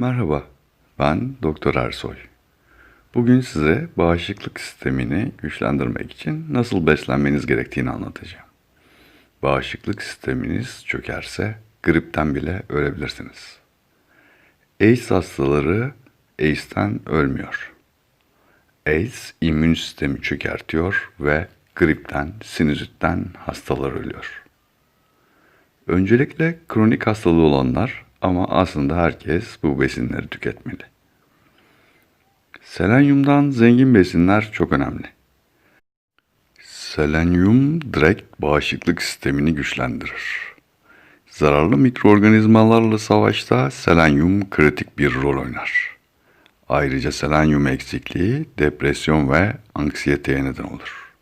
Merhaba, ben Doktor Ersoy. Bugün size bağışıklık sistemini güçlendirmek için nasıl beslenmeniz gerektiğini anlatacağım. Bağışıklık sisteminiz çökerse gripten bile ölebilirsiniz. AIDS hastaları AIDS'ten ölmüyor. AIDS immün sistemi çökertiyor ve gripten, sinüzitten hastalar ölüyor. Öncelikle kronik hastalığı olanlar ama aslında herkes bu besinleri tüketmeli. Selenyumdan zengin besinler çok önemli. Selenyum direkt bağışıklık sistemini güçlendirir. Zararlı mikroorganizmalarla savaşta selenyum kritik bir rol oynar. Ayrıca selenyum eksikliği depresyon ve anksiyeteye neden olur.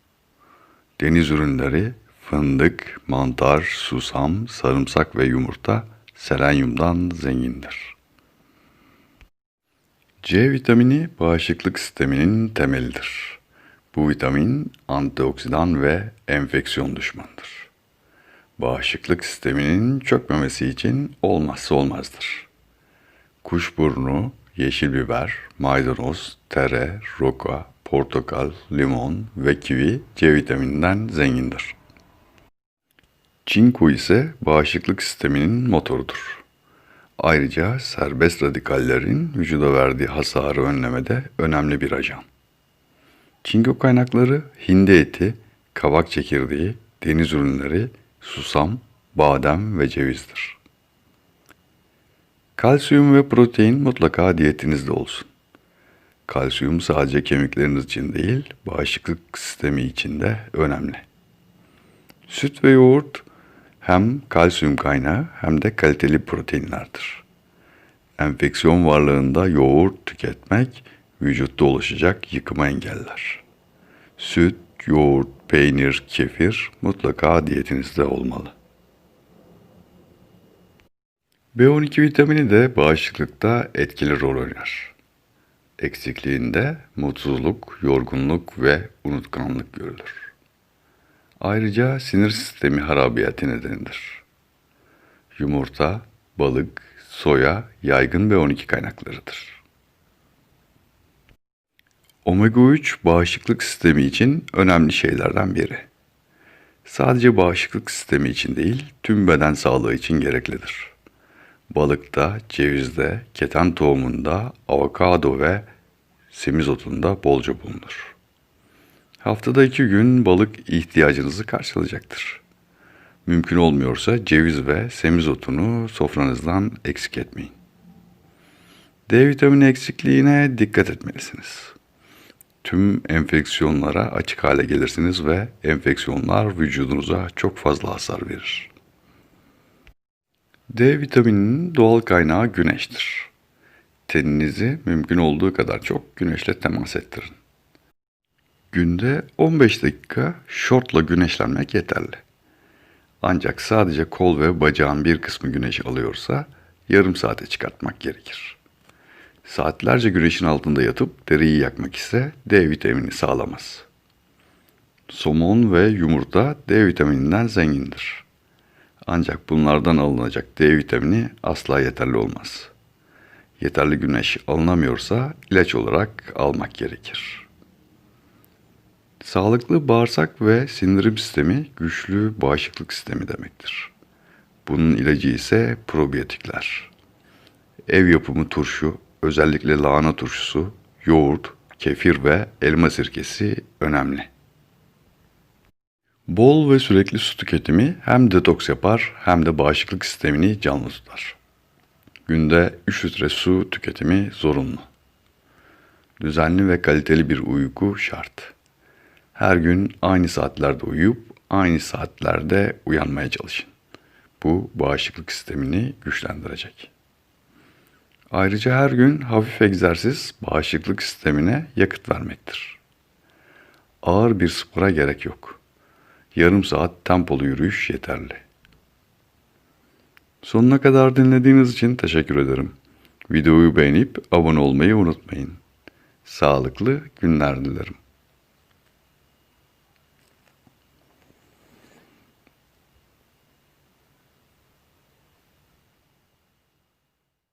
Deniz ürünleri fındık, mantar, susam, sarımsak ve yumurta selenyumdan zengindir. C vitamini bağışıklık sisteminin temelidir. Bu vitamin antioksidan ve enfeksiyon düşmanıdır. Bağışıklık sisteminin çökmemesi için olmazsa olmazdır. Kuşburnu, yeşil biber, maydanoz, tere, roka, portakal, limon ve kivi C vitamininden zengindir. Çinko ise bağışıklık sisteminin motorudur. Ayrıca serbest radikallerin vücuda verdiği hasarı önlemede önemli bir ajan. Çinko kaynakları hindi eti, kabak çekirdeği, deniz ürünleri, susam, badem ve cevizdir. Kalsiyum ve protein mutlaka diyetinizde olsun. Kalsiyum sadece kemikleriniz için değil, bağışıklık sistemi için de önemli. Süt ve yoğurt hem kalsiyum kaynağı hem de kaliteli proteinlerdir. Enfeksiyon varlığında yoğurt tüketmek vücutta oluşacak yıkımı engeller. Süt, yoğurt, peynir, kefir mutlaka diyetinizde olmalı. B12 vitamini de bağışıklıkta etkili rol oynar. Eksikliğinde mutsuzluk, yorgunluk ve unutkanlık görülür. Ayrıca sinir sistemi harabiyeti nedenidir. Yumurta, balık, soya yaygın B12 kaynaklarıdır. Omega 3 bağışıklık sistemi için önemli şeylerden biri. Sadece bağışıklık sistemi için değil, tüm beden sağlığı için gereklidir. Balıkta, cevizde, keten tohumunda, avokado ve semizotunda bolca bulunur. Haftada iki gün balık ihtiyacınızı karşılayacaktır. Mümkün olmuyorsa ceviz ve semizotunu sofranızdan eksik etmeyin. D vitamini eksikliğine dikkat etmelisiniz. Tüm enfeksiyonlara açık hale gelirsiniz ve enfeksiyonlar vücudunuza çok fazla hasar verir. D vitamininin doğal kaynağı güneştir. Teninizi mümkün olduğu kadar çok güneşle temas ettirin. Günde 15 dakika şortla güneşlenmek yeterli. Ancak sadece kol ve bacağın bir kısmı güneş alıyorsa yarım saate çıkartmak gerekir. Saatlerce güneşin altında yatıp deriyi yakmak ise D vitamini sağlamaz. Somon ve yumurta D vitamininden zengindir. Ancak bunlardan alınacak D vitamini asla yeterli olmaz. Yeterli güneş alınamıyorsa ilaç olarak almak gerekir. Sağlıklı bağırsak ve sindirim sistemi güçlü bağışıklık sistemi demektir. Bunun ilacı ise probiyotikler. Ev yapımı turşu, özellikle lahana turşusu, yoğurt, kefir ve elma sirkesi önemli. Bol ve sürekli su tüketimi hem detoks yapar hem de bağışıklık sistemini canlı tutar. Günde 3 litre su tüketimi zorunlu. Düzenli ve kaliteli bir uyku şart. Her gün aynı saatlerde uyuyup aynı saatlerde uyanmaya çalışın. Bu bağışıklık sistemini güçlendirecek. Ayrıca her gün hafif egzersiz bağışıklık sistemine yakıt vermektir. Ağır bir spora gerek yok. Yarım saat tempolu yürüyüş yeterli. Sonuna kadar dinlediğiniz için teşekkür ederim. Videoyu beğenip abone olmayı unutmayın. Sağlıklı günler dilerim.